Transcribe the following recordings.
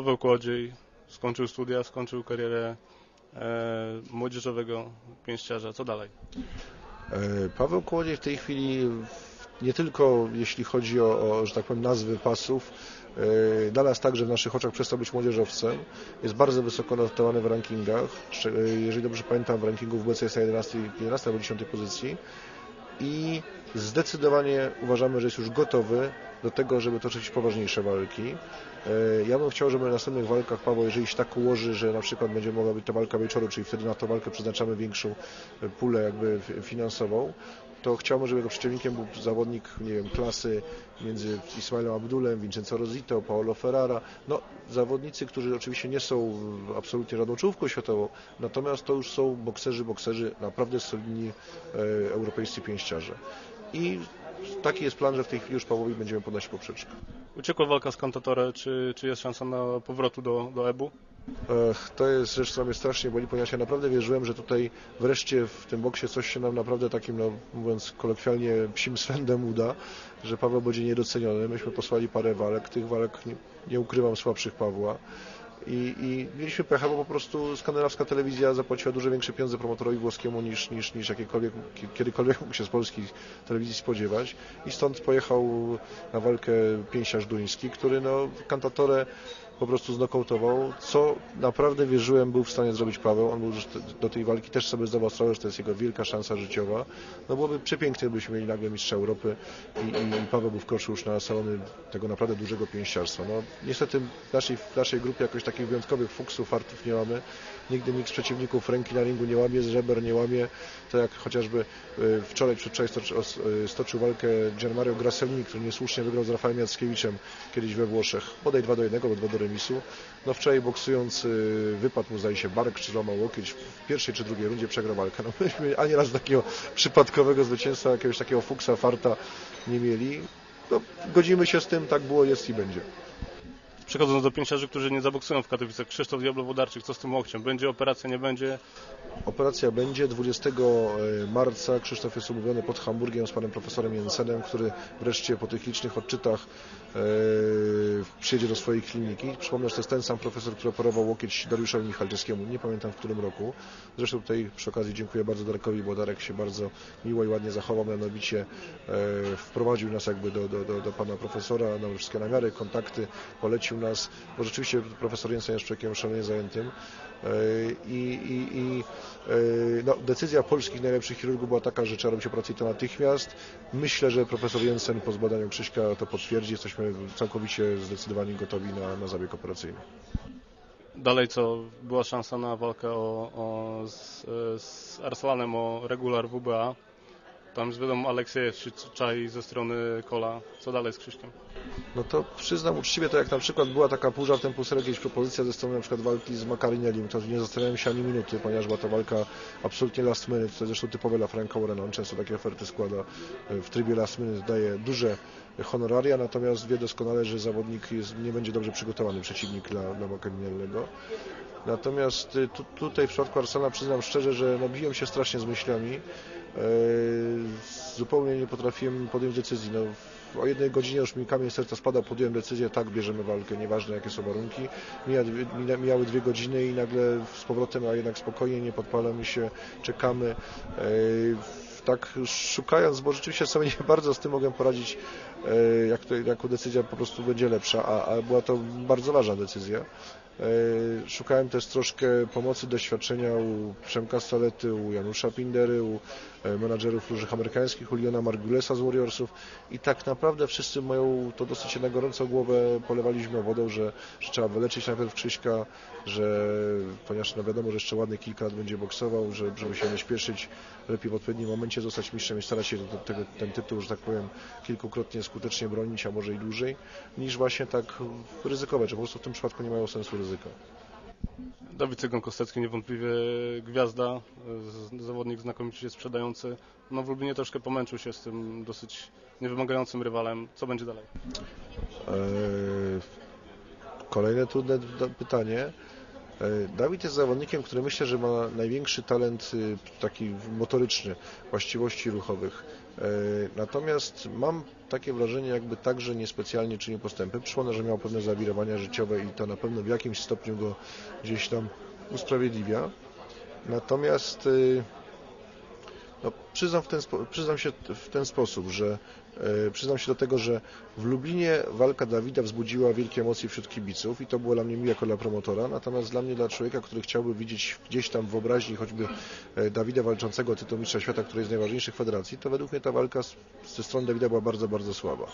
Paweł Kłodziej skończył studia, skończył karierę e, młodzieżowego pięściarza. Co dalej? E, Paweł Kłodziej w tej chwili nie tylko jeśli chodzi o, o że tak powiem, nazwy pasów, e, dla nas także w naszych oczach przestał być młodzieżowcem. Jest bardzo wysoko notowany w rankingach. Jeżeli dobrze pamiętam, w rankingu w WC jest na 11, 11 albo 10 pozycji. I zdecydowanie uważamy, że jest już gotowy do tego, żeby toczyć poważniejsze walki. E, Ja bym chciał, żeby na następnych walkach Paweł, jeżeli się tak ułoży, że na przykład będzie mogła być to walka wieczoru, czyli wtedy na tę walkę przeznaczamy większą e, pulę jakby finansową, to chciałbym, żeby jego przeciwnikiem był zawodnik, nie wiem, klasy między Ismailem Abdulem, Vincenzo Rosito, Paolo Ferrara. No, zawodnicy, którzy oczywiście nie są absolutnie żadną czołówką światową, natomiast to już są bokserzy, bokserzy naprawdę solidni e, europejscy pięściarze. I taki jest plan, że w tej chwili już Pawłowi będziemy podnosić poprzeczkę. Uciekła walka z Cantatore. Czy, czy jest szansa na powrotu do, do EBU? Ech, to jest rzecz, która mnie strasznie boli, ponieważ ja naprawdę wierzyłem, że tutaj wreszcie w tym boksie coś się nam naprawdę takim, no, mówiąc kolokwialnie, psim swędem uda, że Paweł będzie niedoceniony. Myśmy posłali parę walek, tych walek nie, nie ukrywam słabszych Pawła. I, I mieliśmy pecha, bo po prostu skandynawska telewizja zapłaciła dużo większe pieniądze promotorowi włoskiemu niż, niż, niż jakiekolwiek, kiedykolwiek mógł się z polskiej telewizji spodziewać. I stąd pojechał na walkę pięściarz duński, który no, kantatorę po prostu znokautował, co naprawdę wierzyłem był w stanie zrobić Paweł. On był już do tej walki też sobie zdawał sprawę, że to jest jego wielka szansa życiowa. No byłoby przepięknie, gdybyśmy mieli nagle mistrza Europy i, i, Paweł by wkroczył już na salony tego naprawdę dużego pięściarstwa. No niestety w naszej, w naszej grupie jakoś takich wyjątkowych fuksów, fartów nie mamy. Nigdy nikt z przeciwników ręki na ringu nie łamie, z żeber nie łamie. To jak chociażby y, wczoraj, przedwczoraj y, stoczył walkę Gianmario Grasselini, który niesłusznie wygrał z Rafałem Jackiewiczem kiedyś we Włoszech. Bodaj 2 do 1, bo 2 do remisu. No wczoraj boksując wypadł mu zdaje się bark czy złamał łokieć. W pierwszej czy drugiej rundzie przegrał walkę. No myśmy ani raz takiego przypadkowego zwycięstwa, jakiegoś takiego fuksa, farta nie mieli. No, godzimy się z tym, tak było, jest i będzie. Przechodząc do pięściarzy, którzy nie zaboksują w Katowicach. Krzysztof Diablo-Wodarczyk, co z tym łokciem? Będzie operacja, nie będzie? Operacja będzie 20 marca. Krzysztof jest umówiony pod Hamburgiem z panem profesorem Jensenem, który wreszcie po tych licznych odczytach e, przyjedzie do swojej kliniki. Przypomnę, że to jest ten sam profesor, który operował łokieć Dariuszowi Michalczewskiemu. Nie pamiętam w którym roku. Zresztą tutaj przy okazji dziękuję bardzo Darekowi, bo Darek się bardzo miło i ładnie zachował, mianowicie e, wprowadził nas jakby do, do, do, do pana profesora na wszystkie namiary, kontakty, polecił nas, bo rzeczywiście profesor Jensen jest człowiekiem szalenie zajętym. E, I, i, i e, no, decyzja polskich najlepszych chirurgów była taka, że trzeba robić operację to natychmiast. Myślę, że profesor Jensen po zbadaniu Krzyśka to potwierdzi. Jesteśmy całkowicie zdecydowani gotowi na, na zabieg operacyjny. Dalej co? Była szansa na walkę o, o, z, z Arslanem o regular WBA. Tam jest wiadomo Aleksiejew się czai ze strony Kola. Co dalej z Krzyśkiem? No to przyznam uczciwie, to jak na przykład była taka pół żartem, pół serio propozycja ze strony na przykład walki z Makarinellim, to nie zastanawiałem się ani minuty, ponieważ była to walka absolutnie last minute, to zresztą typowe dla Franka Warrena, on często takie oferty składa e, w trybie last minute, daje duże honoraria, natomiast wie doskonale, że zawodnik jest, nie będzie dobrze przygotowany przeciwnik dla, dla. Natomiast y, tu, tutaj w przypadku Arsena przyznam szczerze, że no, biłem się strasznie z myślami. E, zupełnie nie potrafiłem podjąć decyzji. No, o jednej godzinie już mi kamień serca spadał, podjąłem decyzję, tak, bierzemy walkę, nieważne jakie są warunki. Mija, mija, mijały dwie godziny i nagle z powrotem, a jednak spokojnie, nie podpalamy się, czekamy. E, tak szukając, bo rzeczywiście sobie nie bardzo z tym mogę poradzić, e, jak to, jaką decyzja po prostu będzie lepsza, a, a była to bardzo ważna decyzja. E, Szukałem też troszkę pomocy, doświadczenia u Przemka Salety, u Janusza Pindery, u e, menadżerów różnych amerykańskich, u Leona Margulesa z Warriorsów. I tak naprawdę wszyscy mają to dosyć na gorącą głowę. Polewaliśmy wodą, że, że trzeba wyleczyć najpierw Krzyśka, że ponieważ no wiadomo, że jeszcze ładny kilka lat będzie boksował, że, żeby się nie śpieszyć, lepiej w odpowiednim momencie zostać mistrzem i starać się do tego, ten tytuł, że tak powiem, kilkukrotnie skutecznie bronić, a może i dłużej, niż właśnie tak ryzykować, że po prostu w tym przypadku nie mają sensu ryzyka. Dawid Cygon-Kostecki niewątpliwie gwiazda, zawodnik znakomicie sprzedający. No w Lublinie troszkę pomęczył się z tym dosyć niewymagającym rywalem. Co będzie dalej? Eee, Kolejne trudne pytanie. E, Dawid jest zawodnikiem, który myślę, że ma największy talent y, taki motoryczny, właściwości ruchowych. E, Natomiast mam takie wrażenie, jakby także niespecjalnie czynił postępy. Przypomnę, że miał pewne zawirowania życiowe i to na pewno w jakimś stopniu go gdzieś tam usprawiedliwia. Natomiast y, no, przyznam, w ten, przyznam się w ten sposób, że e, przyznam się do tego, że w Lublinie walka Dawida wzbudziła wielkie emocje wśród kibiców i to było dla mnie miłe jako dla promotora, natomiast dla mnie, dla człowieka, który chciałby widzieć gdzieś tam w wyobraźni choćby e, Dawida walczącego o tytuł mistrza świata, który jest z najważniejszych federacji, to według mnie ta walka ze strony Dawida była bardzo, bardzo słaba.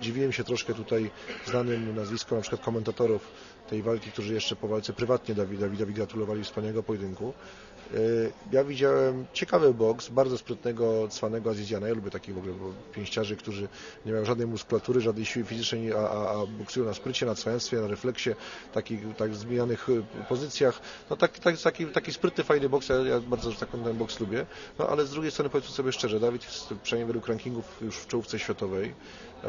Dziwiłem się troszkę tutaj znanym nazwiskom na przykład komentatorów tej walki, którzy jeszcze po walce prywatnie Dawid- Dawidowi gratulowali wspaniałego pojedynku. E, Ja widziałem ciekawy boks, bardzo sprytnego, cwanego Aziziana. Ja lubię takich w ogóle pięściarzy, którzy nie mają żadnej muskulatury, żadnej siły fizycznej, a, a, a boksują na sprycie, na cwaństwie, na refleksie, takich tak zmienianych y, pozycjach. No tak, tak, taki, taki sprytny, fajny boks, ja, ja bardzo taką ten boks lubię. No ale z drugiej strony powiedzmy sobie szczerze, Dawid jest przynajmniej według rankingów już w czołówce światowej. E,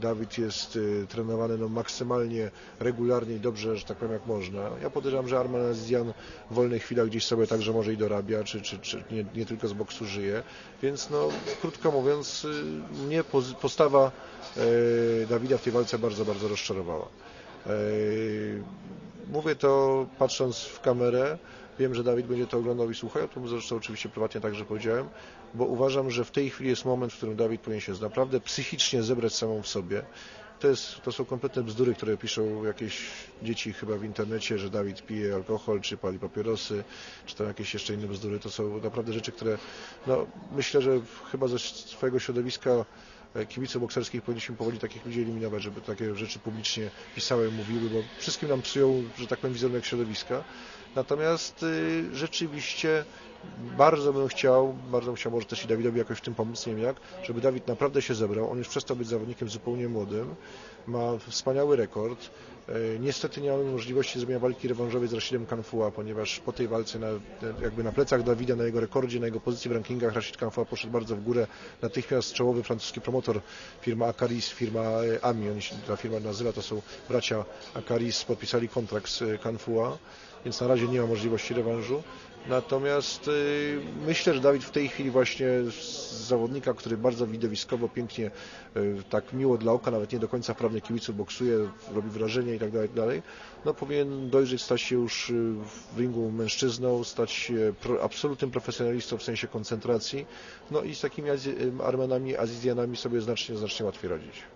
Dawid jest y, trenowany no, maksymalnie regularnie i dobrze, że tak powiem, jak można. Ja podejrzewam, że Arman Azizian w wolnych chwilach gdzieś sobie także może i dorabia, czy, czy, czy nie, nie tylko z boksu żyje. Więc no, krótko mówiąc, y, mnie postawa e, Dawida w tej walce bardzo, bardzo rozczarowała. E, Mówię to patrząc w kamerę. Wiem, że Dawid będzie to oglądał i słuchał. To mu zresztą oczywiście prywatnie także powiedziałem, bo uważam, że w tej chwili jest moment, w którym Dawid powinien się naprawdę psychicznie zebrać samą w sobie. To, jest, to są kompletne bzdury, które piszą jakieś dzieci chyba w internecie, że Dawid pije alkohol, czy pali papierosy, czy tam jakieś jeszcze inne bzdury. To są naprawdę rzeczy, które no, myślę, że chyba ze swojego środowiska e, kibiców bokserskich powinniśmy powoli takich ludzi eliminować, żeby takie rzeczy publicznie pisały, mówiły, bo wszystkim nam psują, że tak powiem, wizerunek środowiska. Natomiast y, rzeczywiście bardzo bym chciał, bardzo bym chciał może też i Dawidowi jakoś w tym pomóc, nie wiem jak, żeby Dawid naprawdę się zebrał. On już przestał być zawodnikiem zupełnie młodym, ma wspaniały rekord. E, Niestety nie mamy możliwości zrobienia walki rewanżowej z Rashidem Kanfua, ponieważ po tej walce na, jakby na plecach Dawida, na jego rekordzie, na jego pozycji w rankingach Rashid Kanfua poszedł bardzo w górę. Natychmiast czołowy francuski promotor, firma Acaris, firma e, AMI, oni się, ta firma nazywa, to są bracia Acaris, podpisali kontrakt z e, Kanfua, więc na razie nie ma możliwości rewanżu. Natomiast y, myślę, że Dawid w tej chwili właśnie z zawodnika, który bardzo widowiskowo, pięknie, y, tak miło dla oka, nawet nie do końca wprawnie kibiców boksuje, robi wrażenie i tak dalej, tak dalej, no powinien dojrzeć, stać się już y, w ringu mężczyzną, stać się absolutnym profesjonalistą w sensie koncentracji, no i z takimi Armenami, Azizjanami sobie znacznie, znacznie łatwiej radzić.